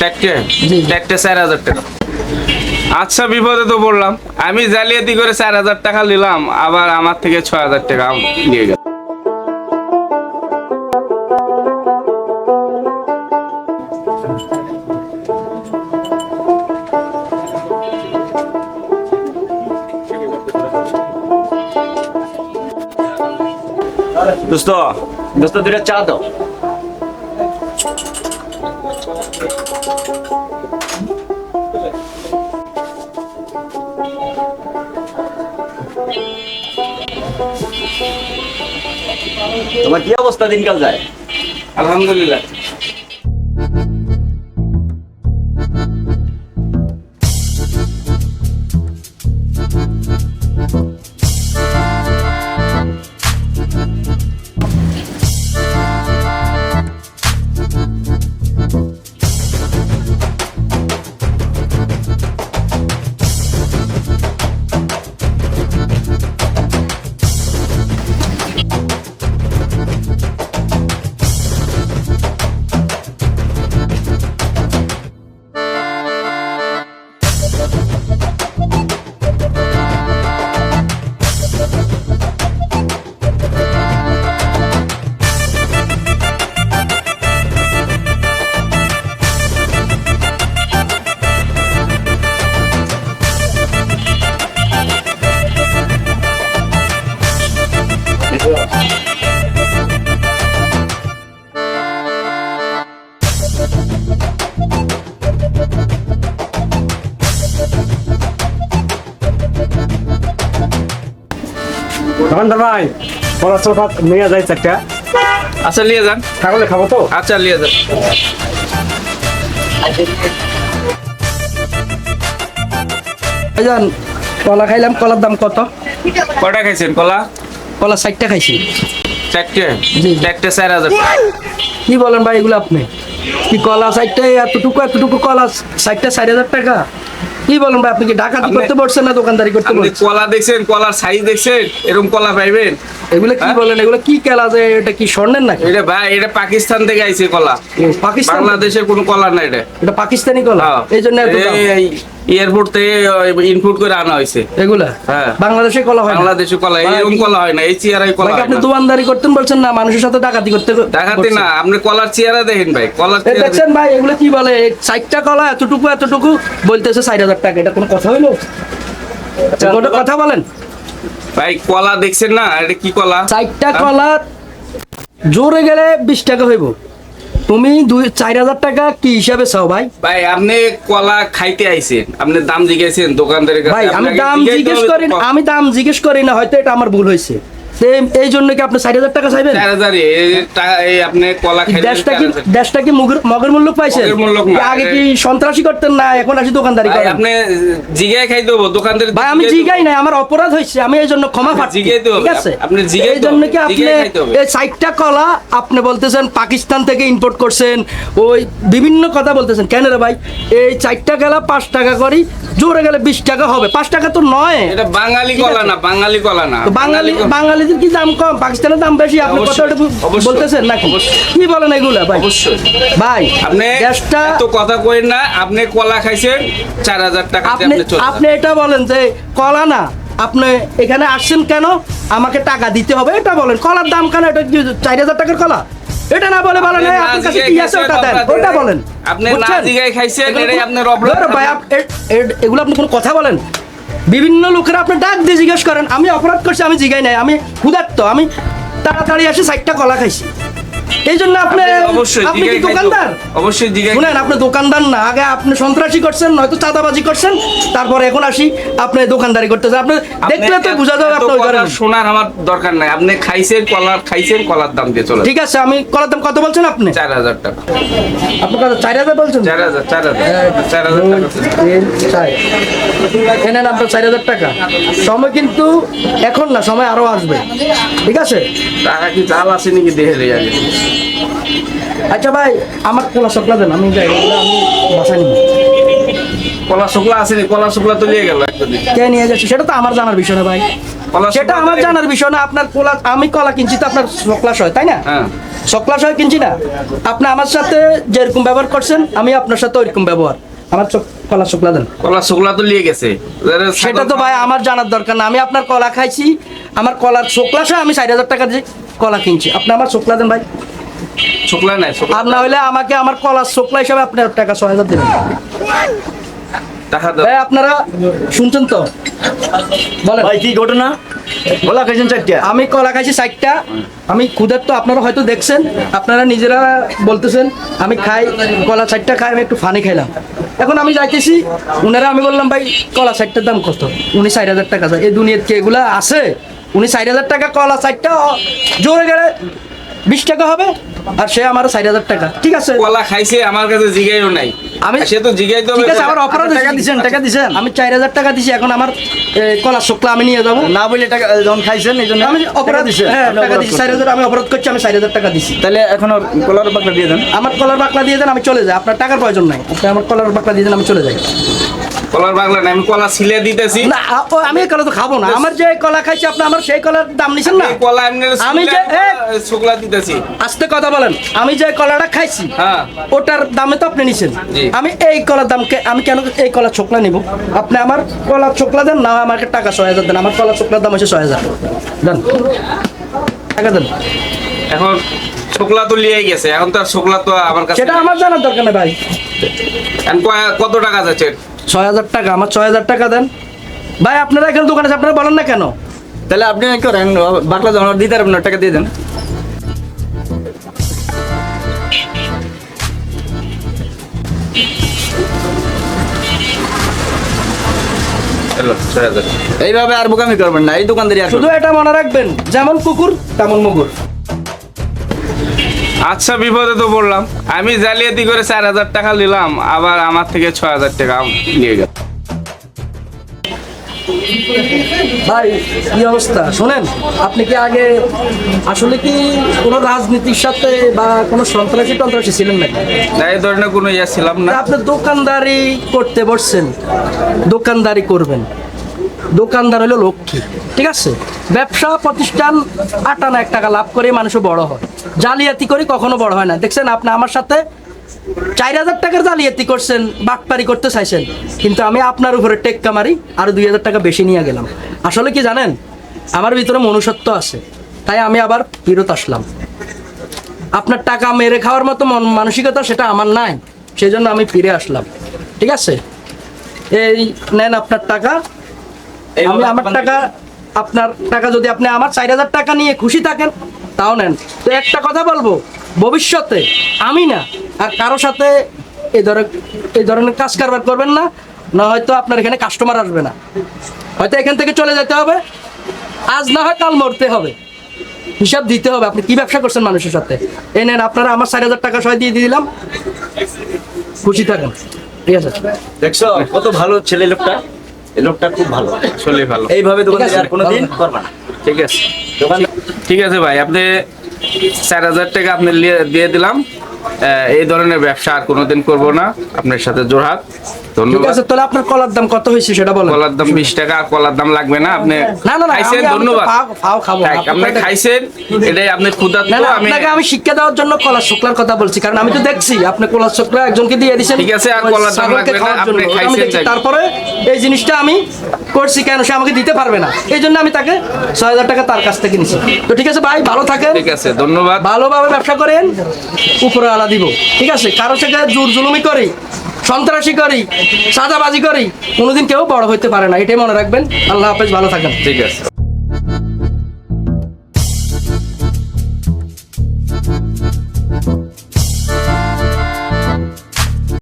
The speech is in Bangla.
চারটে জি। চার হাজার টাকা। আচ্ছা বিপদে তো বললাম আমি জালিয়াতি করে চার হাজার টাকা নিলাম আবার আমার থেকে ছয় হাজার টাকা নিয়ে গেল। দোস্ত দোস্ত দুটা চা দাও। তোমার কি অবস্থা দিনকাল যায়? আলহামদুলিল্লাহ। দোকানদার ভাই পড়াশোনা ভাত নিয়ে যাই একটা। আচ্ছা নিয়ে যান। ছাগলে খাব তো? আচ্ছা নিয়ে যান। ভাইজান কলা খাইলাম কলার দাম কত? কটা খাইছেন কলা? কলা ষাটটা খাইছি। চারটে? চারটে চার হাজার। কি বলেন ভাই এগুলো আপনি? কি কলা এতটুকু এতটুকু কলা সাইডটা হাজার টাকা? কি বলেন ভাই আপনি কি ডাকাতি করতে পারছেন না দোকানদারি করতে পারছেন কলা দেখছেন কলার সাইজ দেখছেন এরকম কলা পাইবেন? এগুলো কি হ্যাঁ? বলেন এগুলো কি কলা যে এটা কি স্বর্ণের নাকি? এটা ভাই এটা পাকিস্তান থেকে আইছে কলা। পাকিস্তান? বাংলাদেশের কোনো কলা না এটা। এটা পাকিস্তানি কলা? হ্যাঁ। এই জন্য এত দাম। এয়ারপোর্ট থেকে ইনপুট করে আনা হয়েছে এগুলা হ্যাঁ। বাংলাদেশে কলা হয় বাংলাদেশে কলা এরকম কলা হয় না এই চেয়ারাই কলা আপনি। দোকানদারি করতেন বলছেন না মানুষের সাথে ডাকাতি করতে করছেন। না আপনি কলার চেয়ারা দেখেন ভাই কলার চেয়ারা দেখছেন ভাই এগুলো কি বলে চারটা কলা এতটুকু এতটুকু বলতেছে ষাট হাজার টাকা এটা কোনো কথা হইল কোনো কথা বলেন ভাই কলা দেখছেন না এটা কি কলা চারটা হ্যাঁ? কলা জোরে গেলে বিশ টাকা হইব তুমি দুই চার হাজার টাকা কি হিসাবে চাও ভাই? ভাই আপনি কলা খাইতে আইছেন আপনি দাম জিজ্ঞাসেন দোকানদারের কাছে। ভাই আমি দাম জিজ্ঞেস করি না আমি দাম জিজ্ঞেস করি না হয়তো এটা আমার ভুল হয়েছে। এই- জন্য কি আপনি ষাট হাজার টাকা চাইবেন? আপনি কলা দেশটা কি দেশটা কি মগের মূল্য পাইছেন? আগে কি সন্ত্রাসী করতেন না এখন আসি দোকানদারি করেন? আপনি জিগায় খাই দেবো দোকানদার ভাই আমি জিগাই নাই আমার অপরাধ হয়েছে আমি এই জন্য ক্ষমা পাচ্ছি জিগাই ঠিক আছে? আপনি জিগাই এই জন্য কি আপনি। এই সাইটটা কলা আপনি বলতেছেন পাকিস্তান থেকে ইম্পোর্ট করছেন ওই বিভিন্ন কথা বলতেছেন। কেন রে ভাই? এই চারটা গেলা পাঁচ টাকা করি জোরে গেলে বিশ টাকা হবে। পাঁচ টাকা তো নয়। এটা বাঙালি কলা না বাঙালি কলা না। বাঙালি বাঙালি কলা- কি দাম কম? পাকিস্তানের দাম বেশি আপনি অবশ্যই, বলতেছেন নাকি? কি বলেন এগুলা ভাই? অবশ্যই। ভাই আপনি দেশটা এত কথা কইেন না আপনি কলা খাইছেন চার হাজার টাকা আপনি আপনি আপনি এটা বলেন যে কলা না আপনি এখানে আসছেন কেন? আমাকে টাকা দিতে হবে এটা বলেন। কলার দাম কেন? এটা চার হাজার টাকার কলা? এটা না বলে বলেন আপনি আপনার কাছে কি আছে ওটা দেন। ওটা বলেন। আপনি না? জিগায় খাইছেন, এটাই আপনার অপরাধ। ভাই, এগুলো আপনি কোনো কথা বলেন? বিভিন্ন লোকেরা আপনি ডাক দিয়ে জিজ্ঞেস করেন, আমি অপরাধ করছি, আমি জিগাই নাই, আমি ক্ষুধার্ত, আমি তাড়াতাড়ি এসে সাইডটা কলা খাইছি। এই জন্য আপনি অবশ্যই আপনি কি দোকানদার? অবশ্যই জিগায় শুনেন আপনি দোকানদার না আগে আপনি সন্ত্রাসী করছেন নয়তো চাঁদাবাজি করছেন তারপরে এখন আসি আপনি দোকানদারি করতেছেন আপনি দেখলে তো বোঝা যাবে আপনি ওই করেন। শোনার আমার দরকার নাই। আপনি খাইছেন কলার খাইছেন কলার দাম দিয়ে চলে ঠিক আছে আমি কলার দাম কত বলছেন আপনি? চার হাজার টাকা। আপনি কত চার হাজার বলছেন? চার হাজার চার হাজার চার হাজার টাকা। তিন, চার। এ নেন আপনার চার হাজার টাকা। সময় কিন্তু এখন না সময় আরও আসবে। ঠিক আছে? টাকা কি চাল আছে নাকি দেখে আগে? আচ্ছা ভাই আমার কোলা সকলা দেন আমি যাই আমি বাসায় নিব। কলা শুকলা আছে নি? কলা শুকলা তো নিয়ে গেল কে নিয়ে যাচ্ছে সেটা তো আমার জানার বিষয় না ভাই। সেটা আমার জানার বিষয় না আপনার কলা আমি কলা কিনছি তো আপনার সকলাস হয় তাই না? হ্যাঁ। সকলাস হয় কিনছি না। আপনি আমার সাথে যেরকম ব্যবহার করছেন আমি আপনার সাথে ওইরকম ব্যবহার। আমার কলা শুকলা দেন। কলা শুকলা তো নিয়ে গেছে। সেটা তো ভাই আমার জানার দরকার না। আমি আপনার কলা খাইছি আমার কলার শুকলা আমি ষাট হাজার টাকা দিয়ে কলা কিনছি। আপনি আমার শুকলা দেন ভাই। শুকলা নাই শুকলা। আর না হলে আমাকে আমার কলার শুকলা হিসাবে আপনার টাকা ছয় হাজার দেবেন। ভাই আপনারা শুনছেন তো? বলেন। ভাই কি ঘটনা? বলা খাইছেন চারটা? আমি কলা খাইছি ষাটটা আমি ক্ষুধার তো আপনারা হয়তো দেখছেন। আপনারা নিজেরা বলতেছেন আমি খাই কলা ষাটটা খাই আমি একটু ফানি খাইলাম। এখন আমি যাইতেছি উনারা আমি বললাম ভাই কলা ষাটটার দাম কত? উনি ষাট হাজার টাকা এই দুনিয়ার কি এগুলা আছে? উনি ষাট হাজার টাকা কলা ষাটটা জোরে গেলে বিশ টাকা হবে? আর সে আমার ষাট হাজার টাকা। ঠিক আছে? কলা খাইছে আমার কাছে জিগাইও নাই। আমি- সে তো জিগাই তো ঠিক আছে আমার অপরাধ টাকা দিছেন টাকা দিছেন। আমি চার হাজার টাকা দিছি এখন আমার কলা শুক্লা আমি নিয়ে যাব। না বলে টাকা যখন খাইছেন এই জন্য আমি অপরাধ দিছে হ্যাঁ টাকা দিছি চার হাজার আমি অপরাধ করছি আমি চার হাজার টাকা দিছি। তাহলে এখনও কলার বাকলা দিয়ে দেন। আমার কলার বাকলা দিয়ে দেন আমি চলে যাই। আপনার টাকার প্রয়োজন নাই। আপনি আমার কলার বাকলা দিয়ে দেন আমি চলে যাই। কলার বাগলা নাই আমি কলা ছিলে দিতেছি। না আমি কলা তো খাব না। আমার যে কলা খাইছি আপনি আমার সেই কলার দাম নিছেন না? কলা আমি যে-! শুকলা দিতেছি। আস্তে কথা বলেন। আমি যে কলাটা খাইছি হ্যাঁ। ওটার দামে তো আপনি নিছেন। জি। আমি এই কলার দামকে আমি কেন এই কলা ছোকলা নিব? আপনি আমার কলা ছোকলা দেন না আমাকে টাকা ছয় হাজার দেন। আমার কলা ছোকলার দাম হচ্ছে ছয় হাজার। দেন। টাকা দেন। এখন শুকলা তো লিয়ে গেছে এখন তো আর শুকলা তো আমার কাছে সেটা আমার জানার দরকার নেই ভাই। এখন কত টাকা যাচ্ছে ছয় হাজার টাকা আমার ছয় হাজার টাকা দেন। ভাই আপনারা এখানে দোকানে আছে, আপনারা বলেন না কেন? তাহলে আপনি করেন বাকলা যখন দিতে পারবেন টাকা দিয়ে দেন। এইভাবে আর বোকামি করবেন না এই দোকানদারি আর শুধু এটা মনে রাখবেন যেমন কুকুর তেমন মুগুর। আচ্ছা বিপদে তো বললাম আমি জালিয়াতি করে চার হাজার টাকা নিলাম আবার আমার থেকে ছয় হাজার টাকা নিয়ে গেল। ভাই কি অবস্থা? শোনেন আপনি কি আগে আসলে কি কোনো রাজনীতির সাথে বা কোনো সন্ত্রাসী টন্ত্রাসী ছিলেন নাকি? না এই ধরনের কোনো ইয়ে ছিলাম না। আপনি দোকানদারি করতে বসছেন দোকানদারি করবেন। দোকানদার হলো লক্ষ্মী ঠিক আছে? ব্যবসা প্রতিষ্ঠান আটানা এক টাকা লাভ করে মানুষ বড় হয়। জালিয়াতি করে কখনো বড় হয় না। দেখছেন আপনি আমার সাথে চার হাজার টাকার জালিয়াতি করছেন বাটপারি করতে চাইছেন। কিন্তু আমি আপনার উপরে টেক্কা মারি আরও দুই হাজার টাকা বেশি নিয়ে গেলাম। আসলে কি জানেন? আমার ভিতরে মনুষ্যত্ব আছে। তাই আমি আবার ফেরত আসলাম। আপনার টাকা মেরে খাওয়ার মতো মন- মানসিকতা সেটা আমার নাই। সেই জন্য আমি ফিরে আসলাম। ঠিক আছে? এই নেন আপনার টাকা। আমি আমার টাকা আপনার টাকা যদি আপনি আমার চার হাজার টাকা নিয়ে খুশি থাকেন তাও নেন। তো একটা কথা বলব ভবিষ্যতে আমি না আর কারও সাথে এই ধরনের এই ধরনের কাজ কারবার করবেন না না হয়তো আপনার এখানে কাস্টমার আসবে না। হয়তো এখান থেকে চলে যেতে হবে আজ না হয় কাল মরতে হবে। হিসাব দিতে হবে আপনি কি ব্যবসা করছেন মানুষের সাথে? এই নেন আপনারা আমার চার হাজার টাকা সবাই দিয়ে দিলাম। খুশি থাকেন। ঠিক আছে। দেখছ কত ভালো ছেলে লোকটা? এই লোকটা খুব ভালো। চলে ভালো। এইভাবে দোকানদারি ঠিক আর কোনোদিন। করবা না। ঠিক আছে। ঠিক আছে ভাই আপনি চার হাজার টাকা আপনি দিয়ে দিলাম। এই ধরনের ব্যবসা আর কোনোদিন করব না। আপনার সাথে জোরহাত ধন্যবাদ। তাহলে আপনার কলার দাম কত হয়েছে সেটা বলেন। কলার দাম বিশ টাকা আর কলার দাম লাগবে না। আপনি না না না খাইছেন আমি- আমি তো ধন্যবাদ। ফাও- ফাও খাব। আপনি খাইছেন এটাই আপনি ক্ষুধার্ত না না আমি আপনাকে আমি শিক্ষা দেওয়ার জন্য কলার শুক্লার কথা বলছি কারণ আমি তো দেখছি আপনি কলার শুক্লা একজনকে দিয়ে দিয়েছেন। ঠিক আছে, আর কলার দাম লাগবে না, আপনি জন্য। ওটা আমি খাইছেন তারপরে এই জিনিসটা আমি করছি কেন সে আমাকে দিতে পারবে না। এই জন্য আমি তাকে ছয় হাজার টাকা তার কাছ থেকে নিছি। তো ঠিক আছে ভাই ভালো থাকেন। ঠিক আছে ধন্যবাদ। ভালোভাবে ব্যবসা করেন উপরে দিব। ঠিক আছে? কারও সাথে জোর জুলুমি করি, সন্ত্রাসী করি সাদাবাজি করি, কোনোদিন কেউ বড় হইতে পারে না। এটাই মনে রাখবেন। আল্লাহ হাফেজ, ভালো থাকেন। ঠিক আছে।